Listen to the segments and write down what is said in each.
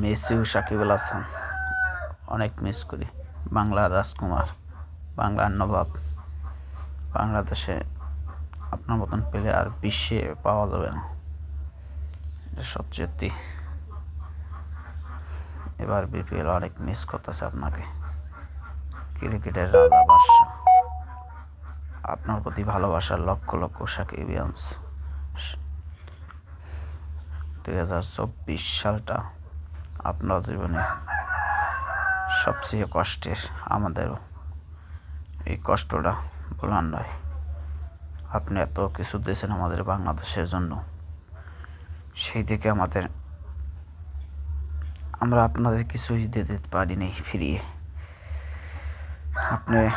Messi ও সাকিব আল হাসান। অনেক miss করি। বাংলার রাজকুমার, বাংলার নবাব। বাংলাদেশে আপনার মতন প্লেয়ার বিশ্বে পাওয়া যাবে না। এটা সত্যি। এবার বিপিএল অনেক মিস করতেছে আপনাকে। ক্রিকেটের রাজা বাদশাহ আপনার প্রতি ভালোবাসার লক্ষ লক্ষ সাকিবিয়ান্স। দুই হাজার চব্বিশ সালটা আপনার জীবনে সবচেয়ে কষ্টের, আমাদেরও। এই কষ্টটা বলার নয়। আপনি এত কিছু দিয়েছেন আমাদের বাংলাদেশের জন্য। সেই থেকে আমাদের, আমরা আপনাদের কিছুই দিতে পারিনি ফিরিয়ে। আপনি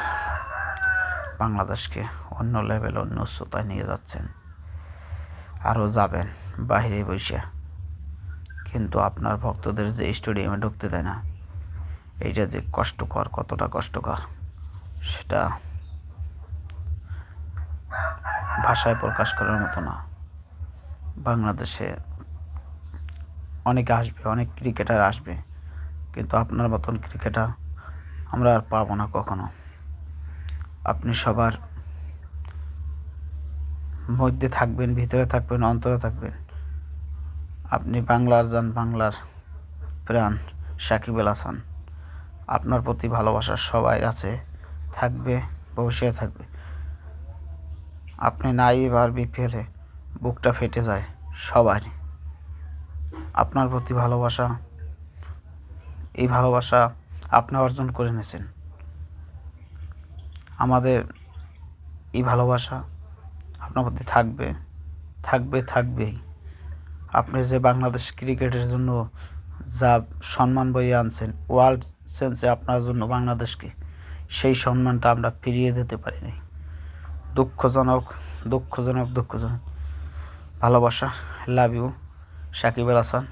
বাংলাদেশকে অন্য লেভেল অন্য উচ্চতায় নিয়ে যাচ্ছেন। আরও যাবেন বাইরে বসে। কিন্তু আপনার ভক্তদের যে স্টেডিয়ামে ঢুকতে দেয় না, এইটা যে কষ্টকর, কতটা কষ্টকর, সেটা ভাষায় প্রকাশ করার মতো না। বাংলাদেশে অনেকে আসবে, অনেক ক্রিকেটার আসবে, কিন্তু আপনার মতন ক্রিকেটার আমরা আর পাবো না কখনো। আপনি সবার মধ্যে থাকবেন, ভিতরে থাকবেন, অন্তরে থাকবেন। আপনি বাংলার যান, বাংলার প্রাণ, সাকিব আল হাসান। আপনার প্রতি ভালোবাসা সবাই আছে, থাকবে, ভবিষ্যতে থাকবে। আপনি নাই এবার বিপিএলে বুকটা ফেটে যায় সবারই আপনার প্রতি ভালোবাসা, এই ভালোবাসা আপনি অর্জন করে নিয়েছেন আমাদের এই ভালোবাসা আপনার প্রতি থাকবে থাকবে, থাকবেই। আপনি যে বাংলাদেশ ক্রিকেটের জন্য যা সম্মান বইয়ে আনছেন ওয়ার্ল্ড সেন্সে আপনার জন্য বাংলাদেশকে সেই সম্মানটা আমরা ফিরিয়ে দিতে পারিনি। দুঃখজনক দুঃখজনক দুঃখজনক। ভালোবাসা লাভ ইউ সাকিব আল হাসান।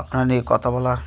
আপনার নিয়ে কথা বলার